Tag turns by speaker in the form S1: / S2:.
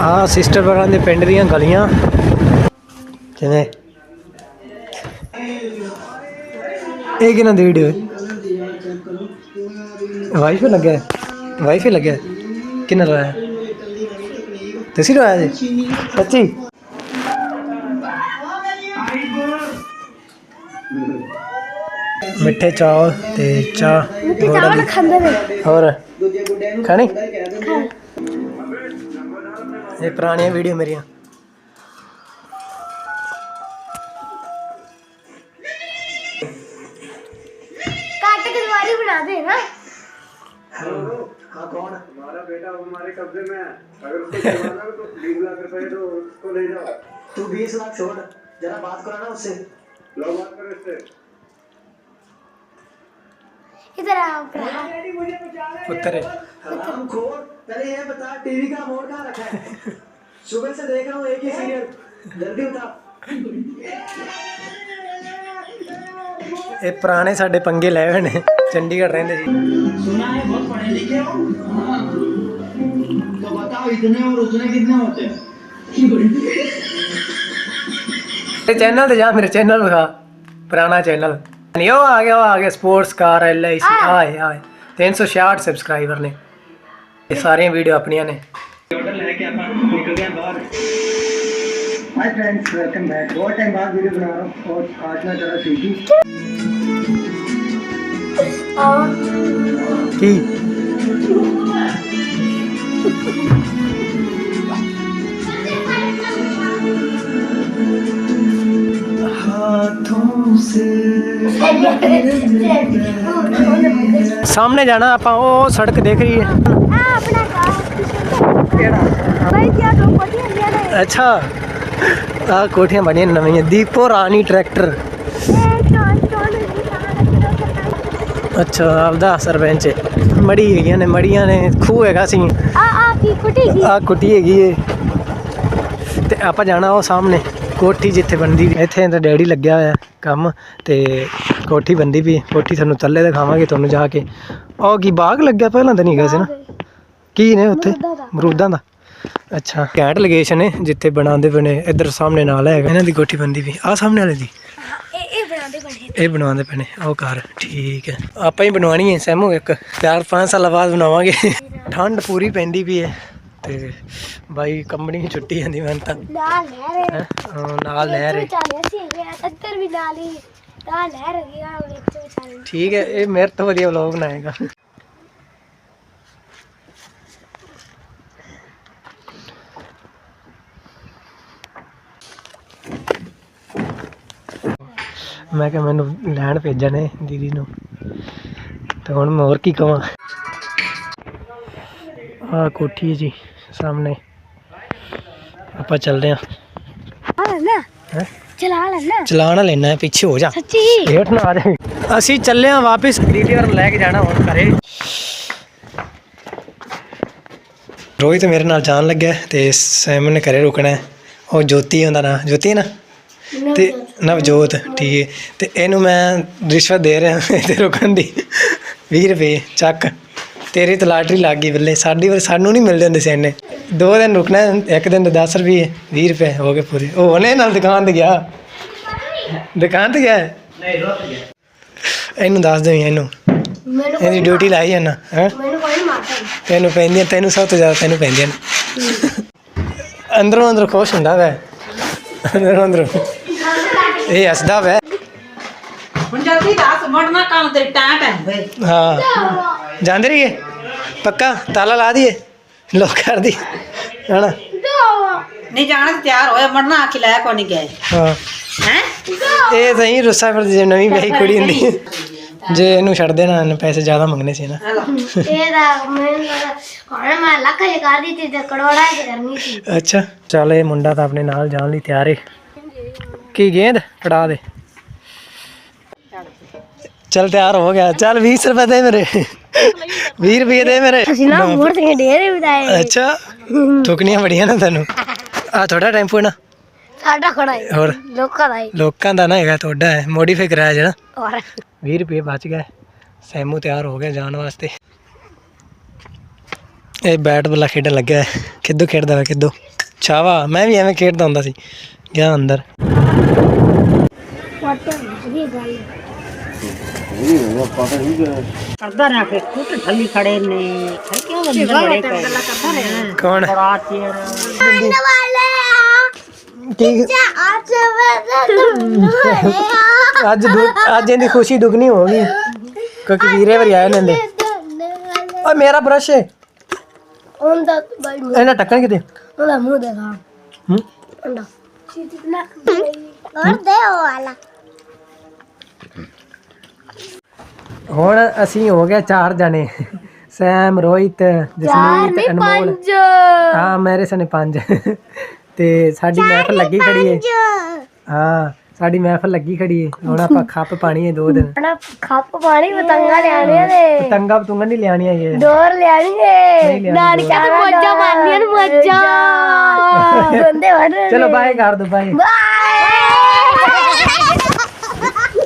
S1: ਆ ਸਿਸਟਰ ਬਰਾਂ ਦੇ ਪਿੰਡ ਦੀਆਂ ਗਲੀਆਂ। ਕਿਵੇਂ? ਇਹ ਕਿਨਾਂ ਦੀ ਵੀਡੀਓ ਹੈ? ਵਾਈਫਾਈ ਲੱਗਿਆ ਵਾਈਫਾਈ ਲੱਗਿਆ ਕਿੰਨਾ ਲਾਇਆ ਤੁਸੀਂ ਲਾਇਆ ਜੀ? ਸੱਚੀ? ਮਿੱਠੇ ਚਾਵਲ ਤੇ ਚਾਹ
S2: ਮਿੱਠੇ। ਖਾਂਦੇ ਨੇ।
S1: ਹੋਰ? ਖਾਣੀ?
S2: ये पुरानी वीडियो मेरी
S1: हाँ। कौन?
S3: हमारा बेटा हमारे कब्जे में है। अगर उसको तो बीस लाख रुपए तो उसको ले जाओ।
S1: तू बीस लाख छोड़ जरा बात करो ना उससे।
S3: लोग बात करो इससे।
S2: इधर आओ
S1: पुत्र हाँ, पुत्र। पहले ये बता टीवी का रिमोट कहाँ रखा है सुबह से देख रहा हूँ एक ही सीरियल जल्दी बता ਇਹ ਪੁਰਾਣੇ ਸਾਡੇ ਪੰਗੇ ਲਏ ਹੋਏ ਨੇ ਚੰਡੀਗੜ੍ਹ ਰਹਿੰਦੇ ਸੀ
S4: सुना है बहुत पढ़े लिखे हो हाँ। तो बताओ इतने और उतने कितने होते हैं
S1: ਇਹ ਚੈਨਲ ਤੇ ਜਾ ਮੇਰੇ ਚੈਨਲ ਵਿਖਾ ਪੁਰਾਣਾ ਚੈਨਲ ਨਹੀਂ ਉਹ ਆ ਗਿਆ ਉਹ ਆ ਗਿਆ ਸਪੋਰਟਸ ਕਾਰ ਐਲ ਆਈ ਸੀ ਆਏ ਆਏ 366 ਸਬਸਕ੍ਰਾਈਬਰ ਨੇ ਇਹ ਸਾਰੀਆਂ ਵੀਡੀਓ ਆਪਣੀਆਂ ਨੇ
S4: ऑर्डर लेके अपन निकल गए बाहर
S1: हाय फ्रेंड्स वेलकम बैक बहुत टाइम बाद वीडियो बना रहा हूँ और आज मैं जरा सीखी
S2: आओ
S1: की हाथों से ਸਾਹਮਣੇ ਜਾਣਾ ਆਪਾਂ ਉਹ ਸੜਕ ਦੇਖ ਰਹੀ ਹੈ
S2: ਆ ਆਪਣਾ
S1: ਕਿਹੜਾ?
S2: ਭਾਈ ਕੀ ਆ ਤੋਂ ਕੋਠੀਆਂ ਲਿਆ ਨੇ।
S1: ਅੱਛਾ। ਆ ਕੋਠੀਆਂ ਬਣੀਆਂ ਨਵੀਆਂ। ਦੀਪੋ ਰਾਣੀ ਟਰੈਕਟਰ। ਅੱਛਾ ਆਪਦਾ ਸਰਪੰਚ। ਮੜੀ ਹੈਗੀਆਂ ਨੇ ਮੜੀਆਂ ਨੇ। ਖੂਹ ਹੈਗਾ ਸੀ।
S2: ਆ ਆ ਕੀ ਕੁੱਟੀ ਹੈਗੀ?
S1: ਆ ਕੁੱਟੀ ਹੈਗੀ ਏ। ਤੇ ਆਪਾਂ ਜਾਣਾ ਉਹ ਸਾਹਮਣੇ। ਕੋਠੀ ਜਿੱਥੇ ਬਣਦੀ ਵੀ ਇੱਥੇ ਤਾਂ ਡੈਡੀ ਲੱਗਿਆ ਹੋਇਆ ਕੰਮ ਤੇ ਕੋਠੀ ਬੰਦੀ ਵੀ ਕੋਠੀ ਤੁਹਾਨੂੰ ਥੱਲੇ ਦਿਖਾਵਾਂਗੇ ਤੁਹਾਨੂੰ ਜਾ ਕੇ। ਉਹ ਕੀ ਬਾਗ ਲੱਗਿਆ ਪਹਿਲਾਂ ਤਾਂ ਨਹੀਂ ਹੈਗਾ ਸੀ ਨਾ? ਕੀ ਨੇ ਉੱਥੇ?
S2: ਅਮਰੂਦਾਂ ਦਾ।
S1: ਅੱਛਾ। ਕੈਂਟ ਲੋਕੇਸ਼ਨ ਹੈ ਜਿੱਥੇ ਬਣਾਉਂਦੇ ਨੇ ਇੱਧਰ ਸਾਹਮਣੇ ਨਾਲ ਹੈਗਾ। ਇਹਨਾਂ ਦੀ ਕੋਠੀ ਬੰਦੀ ਵੀ। ਆ ਸਾਹਮਣੇ ਵਾਲੇ ਦੀ?
S2: ਇਹ ਬਣਾਉਂਦੇ ਬਣੇ
S1: ਇਹ ਬਣਾਉਂਦੇ ਪਏ ਨੇ। ਉਹ ਘਰ ਠੀਕ ਹੈ। ਆਪਾਂ ਹੀ ਬਣਵਾਣੀ ਹੈ ਸੈਮੋ ਇੱਕ। ਚਾਰ ਪੰਜ ਸਾਲਾਂ ਬਾਅਦ ਬਣਾਵਾਂਗੇ। ਠੰਡ ਪੂਰੀ ਪੈਂਦੀ ਵੀ ਹੈ। ਤੇ ਬਾਈ ਕੰਪਨੀ ਛੁੱਟੀ ਜਾਂਦੀ ਮੈਂ ਤਾਂ।
S2: ਨਾਲ ਲੈ ਰਹੇ
S1: ਹੈਂ, ਹਾਂ, ਨਾਲ ਲੈ ਰਹੇ
S2: ਚਾਲੇ ਸੀ ਇੱਧਰ ਵੀ ਨਾਲ ਹੀ ਨਾਲ ਲੈ ਰਹੀ ਆ ਵਿੱਚ ਵਿਚਾਰੇ
S1: ਠੀਕ ਹੈ ਇਹ ਮੇਰੇ ਤੋਂ ਵਧੀਆ ਵਲੌਗ ਬਣਾਏਗਾ। ਮੈਂ ਕਿਹਾ ਮੈਨੂੰ ਲੈਣ ਭੇਜਿਆ ਨੇ ਦੀਦੀ ਨੂੰ। ਤੇ ਹੁਣ ਮੈਂ ਹੋਰ ਕੀ ਕਵਾਂ। ਆ ਕੋਠੀ ਹੈ ਜੀ। ਸਾਹਮਣੇ। ਆਪਾਂ ਚੱਲਦੇ ਹਾਂ।
S2: ਆ? ਚਲਾ ਲੈਣਾ
S1: ਚਲਾਣਾ ਲੈਣਾ ਹੈ ਪਿੱਛੇ ਹੋ ਜਾ।
S2: ਸੱਚੀ?
S1: ਲੇਟ ਨਾ ਆ ਜਾਏ ਅਸੀਂ ਚੱਲੇ ਆ ਵਾਪਸ ਡੀਟੀਆਰ ਲੈ ਕੇ ਜਾਣਾ ਹੁਣ ਘਰੇ। ਰੋਹਿਤ ਮੇਰੇ ਨਾਲ ਜਾਣ ਲੱਗਾ ਹੈ ਤੇ ਸੈਮਨ ਨੇ ਘਰੇ ਰੁਕਣਾ ਹੈ। ਉਹ ਜੋਤੀ ਹੁੰਦਾ ਨਾ। ਜੋਤੀ ਹੈ ਨਾ? ਤੇ ਨਵਜੋਤ ਠੀਕ ਹੈ। ਤੇ ਇਹਨੂੰ ਮੈਂ ਰਿਸ਼ਵਤ ਦੇ ਰਿਹਾ ਤੇ ਰੁਕਣ ਦੀ। 20 ਰੁਪਏ ਚੱਕ। ਤੇਰੀ ਤਾਂ ਲਾਟਰੀ ਲੱਗ ਗਈ ਬੱਲੇ। ਸਾਡੀ ਵਾਰ ਸਾਨੂੰ ਨਹੀਂ ਮਿਲਦੇ ਹੁੰਦੇ ਸੀ ਇੰਨੇ ਦੋ ਦਿਨ ਰੁਕਣਾ ਇੱਕ ਦਿਨ ਦੇ 10 ਰੁਪਏ 20 ਰੁਪਏ ਹੋ ਗਏ ਪੂਰੇ। ਉਹ ਉਹਨੇ ਨਾਲ ਦੁਕਾਨ ਤੇ ਗਿਆ। ਦੁਕਾਨ ਤੇ ਗਿਆ? ਇਹਨੂੰ ਦੱਸ ਦੇ ਇਹਨੂੰ।
S2: ਮੈਨੂੰ
S1: ਇਹਦੀ ਡਿਊਟੀ ਲਾਈ ਹੈ ਨਾ ਹੈ?
S2: ਮੈਨੂੰ ਕੋਈ ਮਾਰਦਾ
S1: ਤੈਨੂੰ ਸਭ ਤੋਂ ਜ਼ਿਆਦਾ ਤੈਨੂੰ ਪੈਂਦੀਆਂ ਨੇ। ਅੰਦਰੋਂ ਅੰਦਰ ਖੁਸ਼ ਹੁੰਦਾ ਵੈ। ਅੰਦਰੋਂ ਅੰਦਰ। ਇਹ ਹੱਸਦਾ ਵੈ।
S5: ਹੁਣ ਜਲਦੀ ਦੱਸ ਮੜਨਾ ਕੰਮ ਤੇਰੀ ਟਾਂ ਟਾਂ ਹੋਏ
S1: ਹਾਂ। ਜਾਂਦੇ ਰਹੀਏ? ਪੱਕਾ? ਤਾਲਾ ਲਾ ਦਈਏ? ਲੋਕ ਕਰ ਦੀ ਹਣਾ
S5: ਨਹੀਂ ਜਾਣਾ ਤੇ ਤਿਆਰ ਹੋਇਆ। ਮੜਨਾ ਆਖੀ ਲੈ ਕੋ ਨਹੀਂ ਗਏ
S1: ਹਾਂ।
S5: ਹੈ?
S1: ਇਹ ਸਹੀ ਰੁੱਸਾ ਫਿਰ ਜੇ ਨਵੀਂ ਵਿਆਹੀ ਕੁੜੀ ਹੁੰਦੀ। ਜੇ ਇਹਨੂੰ ਛੱਡ ਦੇਣਾ ਇਹਨੂੰ ਪੈਸੇ ਜ਼ਿਆਦਾ ਮੰਗਣੇ ਸੀ ਨਾ।
S2: ਇਹ ਦਾ ਮੈਨੂੰ ਹੁਣ ਮੈਂ ਲੱਖ ਜੇ ਕਰ ਦਿੱਤੀ ਤੇ ਕਰੋੜਾ ਚ ਕਰਨੀ ਸੀ।
S1: ਅੱਛਾ। ਚੱਲ ਇਹ ਮੁੰਡਾ ਤਾਂ ਆਪਣੇ ਨਾਲ ਜਾਣ ਲਈ ਤਿਆਰ ਹੈ ਕੀ ਗੇਂਦ? ਫੜਾ ਦੇ। ਚੱਲ ਤਿਆਰ ਹੋ ਗਿਆ। ਚੱਲ 20 ਰੁਪਏ ਦੇ ਮੇਰੇ। 20 ਰੁਪਏ ਦੇ ਮੇਰੇ।
S2: ਅਸੀਂ ਨਾ ਮੋੜ ਤੇ ਡੇਰੇ ਵਿਦਾਏ
S1: ਅੱਛਾ ਠੁਕਣੀਆਂ ਬੜੀਆਂ ਨਾ ਤੈਨੂੰ। ਆ ਤੁਹਾਡਾ ਟੈਂਪੂ ਹੈ ਨਾ?
S2: ਸਾਡਾ ਖੜਾ ਹੈ।
S1: ਹੋਰ?
S2: ਲੋਕਾਂ ਦਾ ਹੀ।
S1: ਲੋਕਾਂ ਦਾ ਨਾ ਹੈਗਾ ਤੁਹਾਡਾ ਹੈ। ਮੋਡੀਫਾਈ ਕਰਾਇਆ ਜਿਹੜਾ
S2: ਔਰ
S1: 20 ਰੁਪਏ ਬਚ ਗਏ ਸੈਮੂ ਤਿਆਰ ਹੋ ਗਿਆ ਜਾਣ ਵਾਸਤੇ। ਇਹ ਬੈਟ ਬੱਲਾ ਖੇਡਣ ਲੱਗਾ ਹੈ। ਕਿੱਦੂ ਖੇਡਦਾ ਵਾ ਕਿੱਦੂ ਚਾਵਾ ਮੈਂ ਵੀ ਐਵੇਂ ਖੇਡਦਾ ਹੁੰਦਾ ਸੀ। ਗਿਆ ਅੰਦਰ।
S5: ਕਰਦਾ ਰਿਹਾ ਕਿ ਕੁੱਟ ਥੱਲੀ ਖੜੇ ਨੇ। ਕਿਉਂ ਅੰਦਰ ਬੜੇ ਪਏ
S1: ਕੌਣ?
S5: ਬੜਾ ਚਿਰ।
S2: ਵਾਲੇ
S1: ਠੀਕ।
S2: ਅੱਜ ਵੇ
S1: ਅੱਜ ਦੁ- ਅੱਜ ਇਹਦੀ ਖੁਸ਼ੀ ਦੁੱਗਣੀ ਹੋ ਗਈ ਕਿਉਂਕਿ ਵੀਰੇ ਵਰੀ ਆਏ ਨੇ ਓਏ ਮੇਰਾ ਬ੍ਰਸ਼ ਹੈ
S2: ਉਹਦਾ ਬਾਈ
S1: ਇਹਨਾਂ ਟੱਕਣ ਕਿਤੇ?
S2: ਉਹਦਾ ਮੂੰਹ ਦੇਖਾ।
S1: ਹੂੰ?
S2: ਉਹਦਾ। ਨਾ ਕਰ ਦੇ ਉਹ ਵਾਲਾ।
S1: ਹੁਣ ਅਸੀਂ ਹੋ ਗਏ ਚਾਰ ਜਣੇ। ਸੈਮ ਰੋਹਿਤ ਜਸਮੀਤ ਅਨਮੋਲ। ਹਾਂ ਮੇਰੇ ਸਨੇ ਪੰਜ। ਤੇ ਸਾਡੀ ਮਹਿਫਲ ਲੱਗੀ ਖੜੀ ਏ। ਹਾਂ ਸਾਡੀ ਮਹਿਫਲ ਲੱਗੀ ਖੜੀ ਏ। ਹੁਣ ਆਪਾਂ ਖੱਪ ਪਾਣੀ ਏ ਦੋ ਦਿਨ।
S2: ਹਣਾ ਖੱਪ ਪਾਣੀ ਪਤੰਗਾ ਲਿਆਣੀਆਂ ਨੇ।
S1: ਪਤੰਗਾ ਪਤੰਗਾ ਨਹੀਂ ਲਿਆਣੀਆਂ ਇਹ
S2: ਡੋਰ ਲਿਆਣੀ
S1: ਨਹੀਂ
S2: ਏ
S1: ਲਿਆਉਣੀ
S2: ਨਾਨਕਾ ਤੇ ਮੋਜਾ ਮਾਰਨੀਆਂ ਨੇ ਮੋਜਾ। ਬੰਦੇ ਵੜ
S1: ਚਲੋ ਬਾਏ ਕਰ ਦੋ ਬਾਏ
S2: ਬਾਏ